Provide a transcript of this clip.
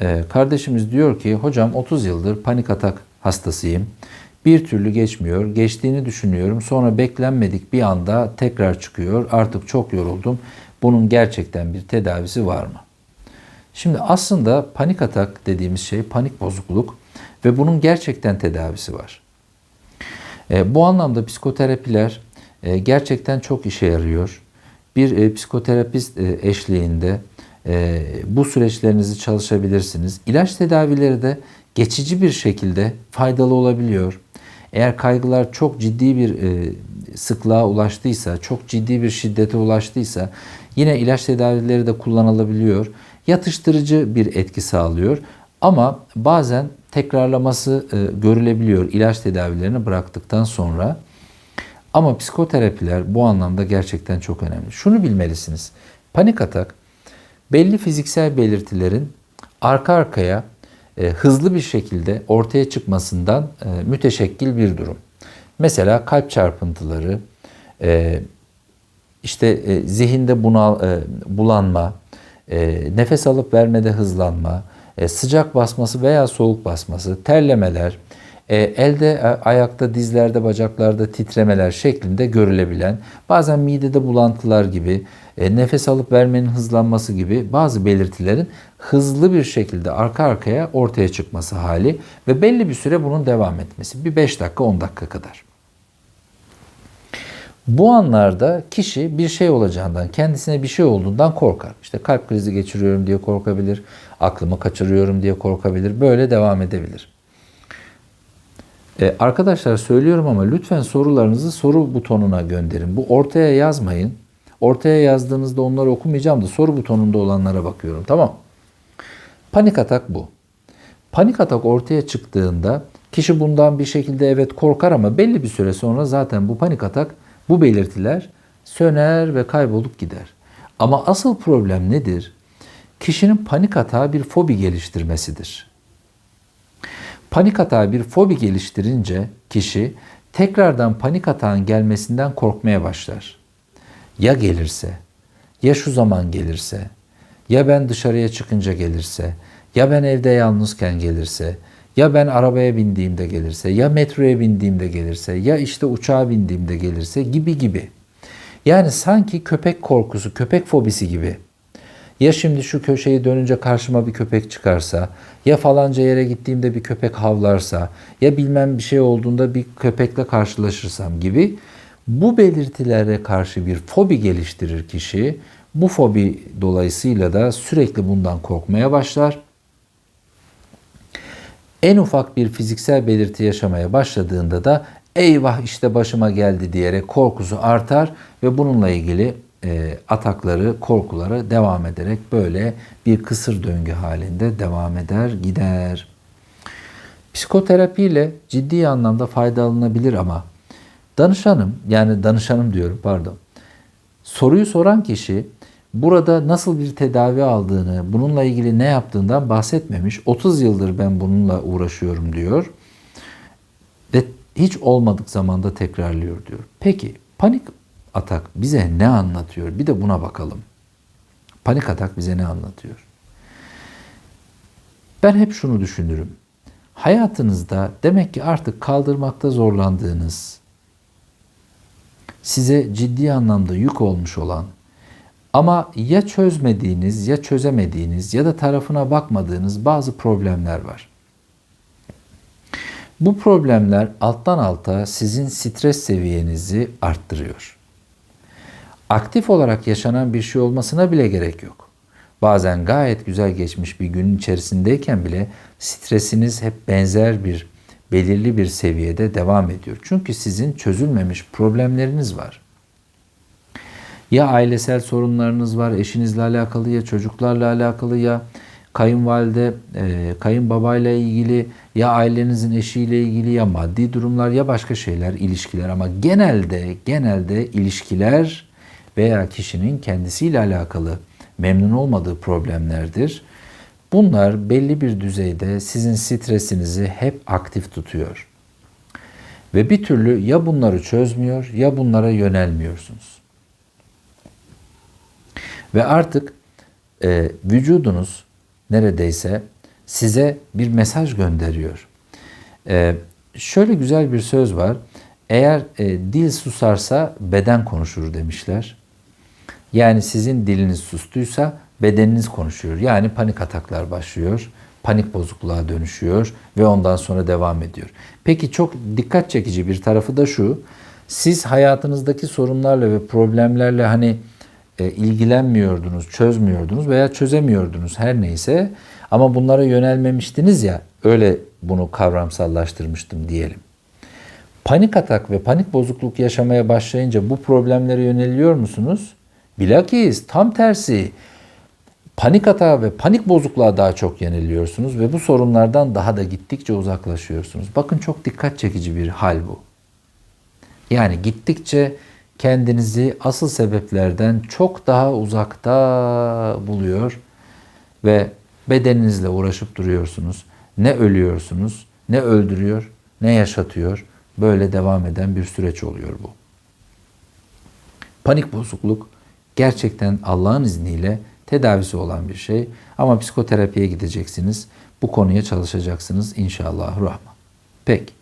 Ee, kardeşimiz diyor ki hocam 30 yıldır panik atak hastasıyım. Bir türlü geçmiyor. Geçtiğini düşünüyorum. Sonra beklenmedik bir anda tekrar çıkıyor. Artık çok yoruldum. Bunun gerçekten bir tedavisi var mı? Şimdi aslında panik atak dediğimiz şey panik bozukluk ve bunun gerçekten tedavisi var. E, bu anlamda psikoterapiler e, gerçekten çok işe yarıyor. Bir e, psikoterapist e, eşliğinde e, bu süreçlerinizi çalışabilirsiniz. İlaç tedavileri de geçici bir şekilde faydalı olabiliyor. Eğer kaygılar çok ciddi bir e, sıklığa ulaştıysa, çok ciddi bir şiddete ulaştıysa yine ilaç tedavileri de kullanılabiliyor. Yatıştırıcı bir etki sağlıyor. Ama bazen tekrarlaması e, görülebiliyor ilaç tedavilerini bıraktıktan sonra. Ama psikoterapiler bu anlamda gerçekten çok önemli. Şunu bilmelisiniz. Panik atak belli fiziksel belirtilerin arka arkaya e, hızlı bir şekilde ortaya çıkmasından e, müteşekkil bir durum. Mesela kalp çarpıntıları, e, işte e, zihinde bunal, e, bulanma, e, nefes alıp vermede hızlanma, e, sıcak basması veya soğuk basması, terlemeler, e, elde, e, ayakta, dizlerde, bacaklarda titremeler şeklinde görülebilen, bazen midede bulantılar gibi, e, nefes alıp vermenin hızlanması gibi bazı belirtilerin hızlı bir şekilde arka arkaya ortaya çıkması hali ve belli bir süre bunun devam etmesi. Bir 5 dakika 10 dakika kadar. Bu anlarda kişi bir şey olacağından, kendisine bir şey olduğundan korkar. İşte kalp krizi geçiriyorum diye korkabilir, aklımı kaçırıyorum diye korkabilir, böyle devam edebilir. Ee, arkadaşlar söylüyorum ama lütfen sorularınızı soru butonuna gönderin. Bu ortaya yazmayın. Ortaya yazdığınızda onları okumayacağım da soru butonunda olanlara bakıyorum. Tamam. Panik atak bu. Panik atak ortaya çıktığında kişi bundan bir şekilde evet korkar ama belli bir süre sonra zaten bu panik atak bu belirtiler söner ve kaybolup gider. Ama asıl problem nedir? Kişinin panik atağı bir fobi geliştirmesidir. Panik atağı bir fobi geliştirince kişi tekrardan panik atağın gelmesinden korkmaya başlar. Ya gelirse, ya şu zaman gelirse, ya ben dışarıya çıkınca gelirse, ya ben evde yalnızken gelirse, ya ben arabaya bindiğimde gelirse, ya metroya bindiğimde gelirse, ya işte uçağa bindiğimde gelirse? Gibi gibi. Yani sanki köpek korkusu, köpek fobisi gibi. Ya şimdi şu köşeyi dönünce karşıma bir köpek çıkarsa, ya falanca yere gittiğimde bir köpek havlarsa, ya bilmem bir şey olduğunda bir köpekle karşılaşırsam gibi bu belirtilere karşı bir fobi geliştirir kişi. Bu fobi dolayısıyla da sürekli bundan korkmaya başlar. En ufak bir fiziksel belirti yaşamaya başladığında da eyvah işte başıma geldi diyerek korkusu artar ve bununla ilgili e, atakları, korkuları devam ederek böyle bir kısır döngü halinde devam eder, gider. Psikoterapiyle ciddi anlamda faydalanabilir ama danışanım yani danışanım diyorum pardon. Soruyu soran kişi burada nasıl bir tedavi aldığını, bununla ilgili ne yaptığından bahsetmemiş. 30 yıldır ben bununla uğraşıyorum diyor. Ve hiç olmadık zamanda tekrarlıyor diyor. Peki panik atak bize ne anlatıyor? Bir de buna bakalım. Panik atak bize ne anlatıyor? Ben hep şunu düşünürüm. Hayatınızda demek ki artık kaldırmakta zorlandığınız, size ciddi anlamda yük olmuş olan ama ya çözmediğiniz ya çözemediğiniz ya da tarafına bakmadığınız bazı problemler var. Bu problemler alttan alta sizin stres seviyenizi arttırıyor. Aktif olarak yaşanan bir şey olmasına bile gerek yok. Bazen gayet güzel geçmiş bir günün içerisindeyken bile stresiniz hep benzer bir belirli bir seviyede devam ediyor. Çünkü sizin çözülmemiş problemleriniz var. Ya ailesel sorunlarınız var, eşinizle alakalı ya çocuklarla alakalı ya kayınvalide, e, kayınbabayla ilgili ya ailenizin eşiyle ilgili ya maddi durumlar ya başka şeyler, ilişkiler ama genelde genelde ilişkiler veya kişinin kendisiyle alakalı memnun olmadığı problemlerdir. Bunlar belli bir düzeyde sizin stresinizi hep aktif tutuyor. Ve bir türlü ya bunları çözmüyor ya bunlara yönelmiyorsunuz. Ve artık e, vücudunuz neredeyse size bir mesaj gönderiyor. Ee, şöyle güzel bir söz var. Eğer e, dil susarsa beden konuşur demişler. Yani sizin diliniz sustuysa bedeniniz konuşuyor. Yani panik ataklar başlıyor, panik bozukluğa dönüşüyor ve ondan sonra devam ediyor. Peki çok dikkat çekici bir tarafı da şu. Siz hayatınızdaki sorunlarla ve problemlerle hani e, ilgilenmiyordunuz, çözmüyordunuz veya çözemiyordunuz her neyse ama bunlara yönelmemiştiniz ya öyle bunu kavramsallaştırmıştım diyelim. Panik atak ve panik bozukluk yaşamaya başlayınca bu problemlere yöneliyor musunuz? Bilakis tam tersi panik atağa ve panik bozukluğa daha çok yeniliyorsunuz ve bu sorunlardan daha da gittikçe uzaklaşıyorsunuz. Bakın çok dikkat çekici bir hal bu. Yani gittikçe kendinizi asıl sebeplerden çok daha uzakta buluyor ve bedeninizle uğraşıp duruyorsunuz. Ne ölüyorsunuz, ne öldürüyor, ne yaşatıyor. Böyle devam eden bir süreç oluyor bu. Panik bozukluk gerçekten Allah'ın izniyle tedavisi olan bir şey. Ama psikoterapiye gideceksiniz. Bu konuya çalışacaksınız inşallah rahman. Peki.